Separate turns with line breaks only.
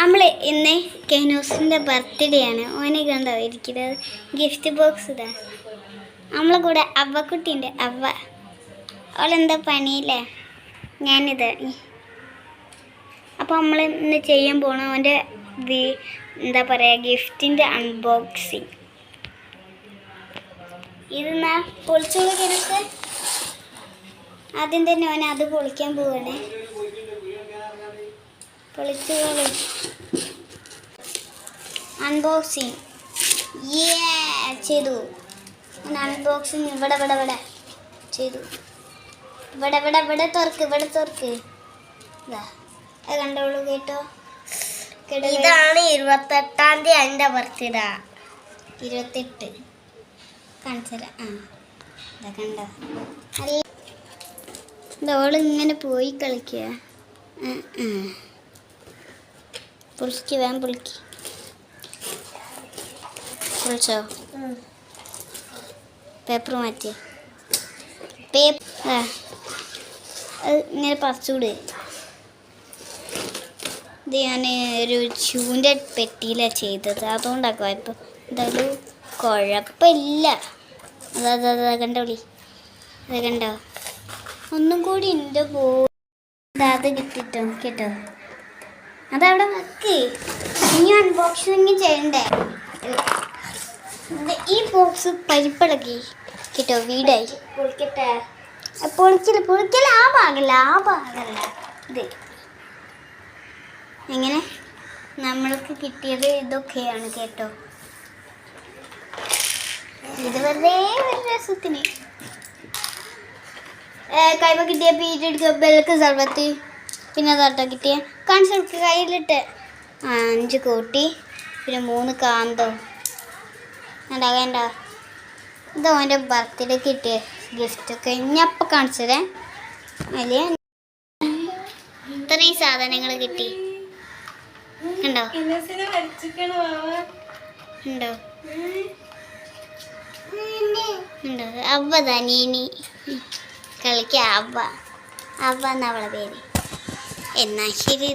നമ്മൾ ഇന്ന് കെനോസിന്റെ ബർത്ത്ഡേ ആണ്. ഓനെ കണ്ടോ? ഇരിക്കുന്നത്. ഗിഫ്റ്റ് ബോക്സ് ഇതാ. നമ്മളെ കൂടെ അവക്കുട്ടിന്റെ അവ. അവളെന്താ പണിയില്ലേ? ഞാനിത്. അപ്പോൾ നമ്മൾ ഇന്ന് ചെയ്യാൻ പോണ. അവന്റെ എന്താ പറയുക ഗിഫ്റ്റിന്റെ അൺബോക്സിങ് ഇത് നാ പൊളിച്ചോളൂ കിടക്ക് ആദ്യം തന്നെ അവൻ അത് പൊളിക്കാൻ പോവാണേ. പൊളിച്ചോളൂ അൺബോക്സിങ് ഏ ചെയ്തു. അൺബോക്സിങ് ഇവിടെ ഇവിടെ ഇവിടെ ചെയ്തു. ഇവിടെ ഇവിടെ ഇവിടെ തുറക്ക് ഇവിടെ തുറക്ക്. ഇതാ അത് കണ്ടോളൂ കേട്ടോ.
ഇതാണ് ഇരുപത്തെട്ടാം തീയതി എന്റെ ബർത്ത്ഡേ
ഇരുപത്തെട്ട്. കാണിച്ചുതരാം. ആ ഇതാ കണ്ടോ. നല്ല ഇതോൾ ഇങ്ങനെ പോയി കളിക്കുക. ആ, ആ. പൊളിക്ക് വേഗം പുളിക്ക് പുളിച്ചോ പേപ്പർ മാറ്റി പേപ്പർ ഇങ്ങനെ പറിച്ചുകൂടെ. ഇത് ഞാൻ ഒരു ഷൂവിന്റെ പെട്ടിയിലാണ് ചെയ്തത്. അതുകൊണ്ടാണ് കുഴപ്പം. എന്തായാലും കുഴപ്പമില്ല അതാ അതാ കണ്ടോ വിളി? അത് കണ്ടോ? ഒന്നും കൂടി എന്റെ പോ അത് കിട്ടിട്ടോ. കേട്ടോ? അതവിടെ വെക്ക്. ഇനി അൺബോക്സിങ് ചെയ്യണ്ടേ? ഈ ബോക്സ് പരിപ്പിളക്കി കിട്ടോ വീടായി?
പൊളിക്കട്ടെ
പൊളിക്കൽ പൊളിക്കൽ ആ ഭാഗല്ല ആ ഭാഗല്ല. ഇത് എങ്ങനെ? നമ്മൾക്ക് കിട്ടിയത് ഇതൊക്കെയാണ് കേട്ടോ. ഇത് വെറുതെ ഒരു രസത്തിന്. കൈമ കിട്ടിയ പീരീഡ് ബെൽക്ക് സർബത്ത് പിന്നെ അതാട്ടോ കിട്ടിയ. കാണിച്ചു കയ്യിലിട്ട്. അഞ്ച് കൂട്ടി. പിന്നെ മൂന്ന് കാന്തോ. എന്താ വേണ്ട ഇതോ എന്റെ ബർത്ത്ഡേ കിട്ടിയ ഗിഫ്റ്റൊക്കെ ഇനി അപ്പം കാണിച്ചതേ. അതിൽ ഇത്രയും സാധനങ്ങൾ കിട്ടി. ഉണ്ടോ ഉണ്ടോ ഉണ്ടോ അവ തനീനി കളിക്ക അവ. അവ എന്നവളെ പേര്? എന്നാ ശരി